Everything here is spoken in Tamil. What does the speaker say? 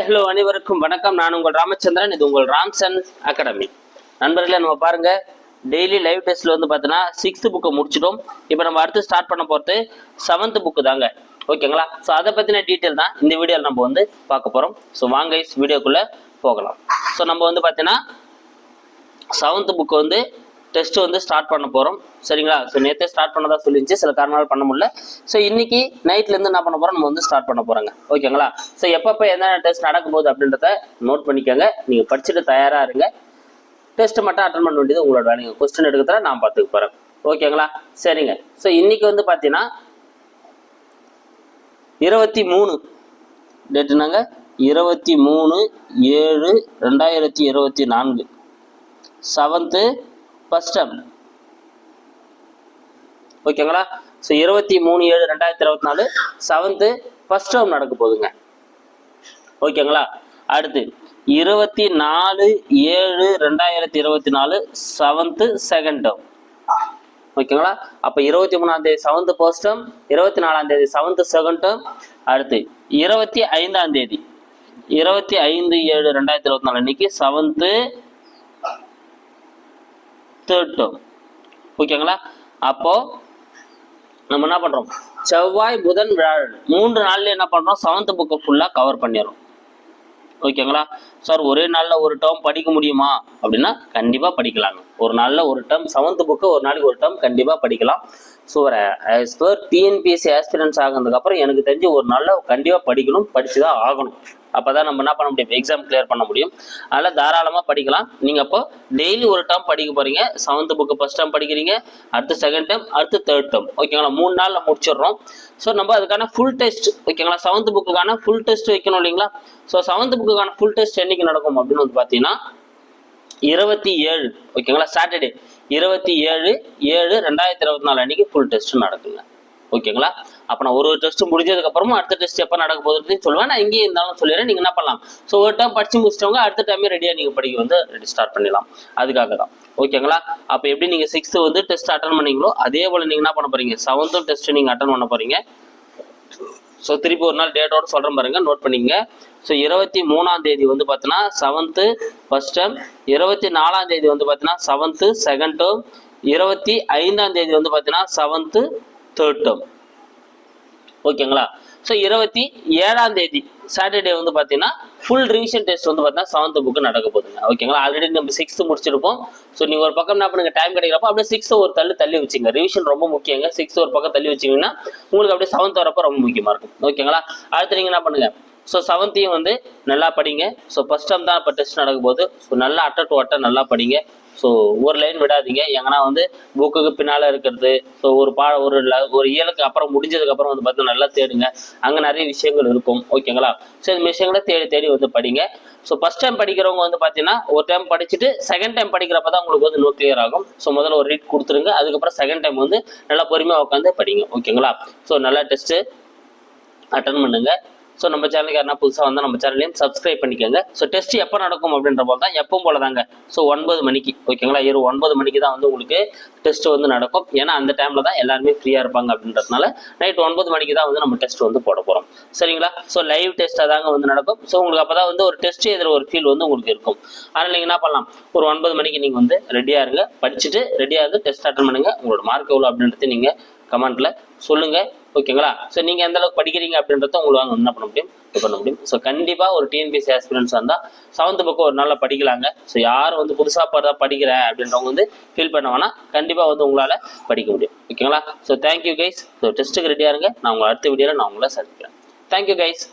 ஹலோ அனைவருக்கும் வணக்கம். நான் உங்கள் ராமச்சந்திரன் இது உங்கள் ராம்சன் அகாடமி. நண்பர்களே நம்ம பாருங்க டெய்லி லைவ் டெஸ்ட்ல வந்து பார்த்தீங்கன்னா சிக்ஸ்த் புக்கை முடிச்சிட்டோம். இப்போ நம்ம அடுத்து ஸ்டார்ட் பண்ண போகிறது செவன்த் புக்கு தாங்க. ஓகேங்களா ஸோ அதை பற்றின டீட்டெயில் தான் இந்த வீடியோவில் நம்ம வந்து பார்க்க போகிறோம் ஸோ வாங்க வீடியோக்குள்ளே போகலாம். ஸோ நம்ம வந்து பார்த்தீங்கன்னா செவன்த் புக்கு வந்து டெஸ்ட் வந்து ஸ்டார்ட் பண்ண போகிறோம் சரிங்களா? ஸோ நேற்றே ஸ்டார்ட் பண்ணதா சொல்லிச்சு சில காரணங்கள் பண்ண முடியல. ஸோ இன்னைக்கு நைட்லேருந்து என்ன பண்ண போகிறோம் நம்ம வந்து ஸ்டார்ட் பண்ண போகிறோங்க ஓகேங்களா? ஸோ எப்பப்போ என்னென்ன டெஸ்ட் நடக்கும்போது அப்படின்றத நோட் பண்ணிக்கோங்க. நீங்கள் படிச்சுட்டு தயாராக இருங்க. டெஸ்ட் மட்டும் அட்டன் பண்ண வேண்டியது உங்களோட வேலைங்க. கொஸ்டின் எடுக்கிறத நான் பார்த்துக்க போகிறேன் ஓகேங்களா? சரிங்க. ஸோ இன்னைக்கு வந்து பார்த்தீங்கன்னா இருபத்தி மூணு. டேட்டுனாங்க இருபத்தி மூணு ஏழு ரெண்டாயிரத்தி இருபத்தி நான்கு. செவன்த்து ஃபஸ்ட் டேர்ம் ஓகேங்களா ஸோ இருபத்தி மூணு ஏழு ரெண்டாயிரத்தி இருபத்தி நாலு செவன்த்து ஃபஸ்ட் டேர்ம் நடக்க போகுதுங்க. ஓகேங்களா அடுத்து இருபத்தி நாலு ஏழு ரெண்டாயிரத்தி இருபத்தி நாலு செவன்த்து செகண்ட் டேர்ம் ஓகேங்களா அப்போ இருபத்தி மூணாம் தேதி செவன்த் ஃபர்ஸ்ட் டேர்ம் இருபத்தி நாலாம் தேதி செவன்த் செகண்ட் டேர்ம் அடுத்து இருபத்தி ஐந்தாம் தேதி இருபத்தி ஐந்து ஏழு ரெண்டாயிரத்தி இருபத்தி நாலு அன்னைக்கு செவன்த்து தேர்ட் டேர்ம் ஓகேங்களா அப்போ நம்ம என்ன பண்றோம்? செவ்வாய் புதன் வியாழன். மூன்று நாள்ல என்ன பண்றோம்? செவன்த் புக்கை ஃபுல்லா கவர் பண்ணிடுறோம். ஓகேங்களா சார் ஒரே நாளில் ஒரு டேர்ம் படிக்க முடியுமா? அப்படின்னா கண்டிப்பாக படிக்கலாங்க. ஒரு நாளில் ஒரு டேர்ம் செவன்த் புக்கு ஒரு நாளைக்கு ஒரு டேர்ம் கண்டிப்பாக படிக்கலாம். ஸோ ஒரு ஆஸ் பர் டிஎன்பிஎஸ்சி ஆஸ்பிரன்ஸ் ஆகினதுக்கப்புறம் எனக்கு தெரிஞ்சு ஒரு நாளில் கண்டிப்பாக படிக்கணும் படிச்சுதான் ஆகணும். அப்பதான் நம்ம என்ன பண்ண முடியும்? எக்ஸாம் கிளியர் பண்ண முடியும். அதனால் தாராளமாக படிக்கலாம். நீங்கள் அப்போ டெய்லி ஒரு டேர்ம் படிக்க போகிறீங்க செவன்த் புக்கு ஃபர்ஸ்ட் டேர்ம் படிக்கிறீங்க. அடுத்து செகண்ட் டேர்ம் அடுத்து தேர்ட் டேர்ம் ஓகேங்களா மூணு நாளில் முடிச்சிடுறோம். ஸோ நம்ம அதுக்கான ஃபுல் டெஸ்ட் ஓகேங்களா செவன்த் புக்குக்கான ஃபுல் டெஸ்ட் வைக்கணும் இல்லைங்களா? ஸோ செவன்த் புக்குக்கான ஃபுல் டெஸ்ட் என்னைக்கு நடக்கும் அப்படின்னு வந்து பார்த்தீங்கன்னா இருபத்தி ஏழு ஓகேங்களா சாட்டர்டே இருபத்தி ஏழு ஏழு ரெண்டாயிரத்தி இருபத்தி நாலு அன்னைக்கு ஃபுல் டெஸ்ட் நடக்குங்க. ஓகேங்களா? அப்போ நான் ஒரு டெஸ்ட் முடிஞ்சதுக்கப்புறமும் அடுத்த டெஸ்ட் எப்போ நடக்க போகுதுன்னு சொல்லுவேன். நான் இங்கேயே இருந்தாலும் சொல்லிடுறேன். நீங்கள் என்ன பண்ணலாம்? ஸோ ஒரு டைம் படிச்சு முடிச்சிட்டவங்க அடுத்த டைமே ரெடியாக நீங்கள் படிக்க வந்து ரெடி ஸ்டார்ட் பண்ணிடலாம். அதுக்காக தான். ஓகேங்களா? அப்போ எப்படி நீங்கள் சிக்ஸ்த்து வந்து டெஸ்ட் அட்டன் பண்ணீங்களோ அதே போல் நீங்கள் என்ன பண்ண போகிறீங்க செவன்த்தும் டெஸ்ட் நீங்கள் அட்டன் பண்ண போகிறீங்க ஸோ திருப்பி ஒரு நாள் டேட்டோட சொல்கிறேன் பாருங்க. நோட் பண்ணிங்க ஸோ இருபத்தி மூணாம் தேதி வந்து பார்த்தீங்கன்னா செவன்த்து ஃபர்ஸ்ட் டேர்ம் இருபத்தி நாலாம் தேதி வந்து பார்த்தீங்கன்னா செவன்த்து செகண்ட் டேர்ம் இருபத்தி ஐந்தாம் தேதி வந்து பார்த்தீங்கன்னா செவன்த்து தேர்ட் டேர்ம் ஓகேங்களா? ஸோ இருபத்தி ஏழாம் தேதி சாட்டர்டே வந்து பார்த்தீங்கன்னா ஃபுல் ரிவிஷன் டெஸ்ட் வந்து பார்த்தீங்கன்னா செவன்த் புக்கு நடக்க போகுதுங்க. ஓகேங்களா? ஆல்ரெடி நம்ம சிக்ஸ்த்து முடிச்சிருப்போம். ஸோ நீங்கள் ஒரு பக்கம் என்ன பண்ணுங்க? டைம் கிடைக்கிறப்போ அப்படியே சிக்ஸ்த்து ஒரு தள்ளி தள்ளி வச்சுங்க. ரிவிஷன் ரொம்ப முக்கியங்க. சிக்ஸ்த்து ஒரு பக்கம் தள்ளி வச்சிங்கன்னா உங்களுக்கு அப்படியே செவன்த் வரப்போ ரொம்ப முக்கியமாக இருக்கும். ஓகேங்களா? அடுத்து நீங்கள் என்ன பண்ணுங்க? ஸோ செவன்த்தையும் வந்து நல்லா படிங்க. ஸோ ஃபஸ்ட் டைம் தான் இப்போ டெஸ்ட் நடக்கும் போது ஸோ நல்லா அட்ட டு அட்ட நல்லா படிங்க. ஸோ ஒரு லைன் விடாதீங்க. எங்கன்னா வந்து புக்குக்கு பின்னால் இருக்கிறது ஸோ ஒரு பா ஒரு ஒரு இயலுக்கு அப்புறம் முடிஞ்சதுக்கு அப்புறம் வந்து பார்த்தீங்கன்னா நல்லா தேடுங்க. அங்கே நிறைய விஷயங்கள் இருக்கும். ஓகேங்களா ஸோ இந்த விஷயங்களை தேடி தேடி வந்து படிங்க. ஸோ ஃபர்ஸ்ட் டைம் படிக்கிறவங்க வந்து பார்த்தீங்கன்னா ஒரு டைம் படிச்சுட்டு செகண்ட் டைம் படிக்கிறப்ப தான் உங்களுக்கு வந்து நோ கிளியர் ஆகும். ஸோ முதல்ல ஒரு ரீட் கொடுத்துருங்க. அதுக்கப்புறம் செகண்ட் டைம் வந்து நல்லா பொறுமையாக உட்காந்து படிங்க. ஓகேங்களா ஸோ நல்லா டெஸ்ட்டு அட்டன் பண்ணுங்க. ஸோ நம்ம சேனலுக்கு யாருன்னா புதுசாக வந்தால் நம்ம சேனலையும் சப்ஸ்கிரைப் பண்ணிக்கோங்க. ஸோ டெஸ்ட் எப்போ நடக்கும் அப்படின்ற போல் தான் எப்பவும் போல தாங்க. ஸோ ஒன்பது மணிக்கு ஓகேங்களா இரு ஒன்பது மணிக்கு தான் வந்து உங்களுக்கு டெஸ்ட் வந்து நடக்கும். ஏன்னா அந்த டைமில் தான் எல்லாருமே ஃப்ரீயாக இருப்பாங்க அப்படின்றதுனால நைட் ஒன்பது மணிக்கு தான் வந்து நம்ம டெஸ்ட் வந்து போட போகிறோம் சரிங்களா? ஸோ லைவ் டெஸ்ட்டாக தாங்க வந்து நடக்கும். ஸோ உங்களுக்கு அப்போ தான் வந்து ஒரு டெஸ்ட் எதிர ஒரு ஃபீல் வந்து உங்களுக்கு இருக்கும். அதனால் நீங்கள் என்ன பண்ணலாம்? ஒரு ஒன்பது மணிக்கு நீங்கள் வந்து ரெடியாக இருங்க. படிச்சுட்டு ரெடியாக இருந்து டெஸ்ட் அட்டன் பண்ணுங்கள் உங்களோட மார்க் எவ்வளோ அப்படின்றது நீங்கள் கமெண்ட்டில் சொல்லுங்கள் ஓகேங்களா? ஸோ நீங்க எந்த அளவுக்கு படிக்கிறீங்க அப்படின்றத உங்களால் என்ன பண்ண முடியும்? இது பண்ண முடியும். ஸோ கண்டிப்பாக ஒரு டிஎன்பிஎஸ்சி ஆஸ்பிரன்ஸ் வந்தால் செவன்த் புக்கு ஒரு நாளில் படிக்கலாங்க. ஸோ யார் வந்து புதுசா பார்த்தா படிக்கிறேன் அப்படின்றவங்க வந்து ஃபீல் பண்ண வேணா வந்து உங்களால் படிக்க முடியும். ஓகேங்களா? ஸோ தேங்க்யூ கைஸ் ஸோ டெஸ்ட்டுக்கு ரெடியா இருங்க. நான் உங்களை அடுத்த வீடியோவில் நான் உங்களை சந்திக்கிறேன். Thank you guys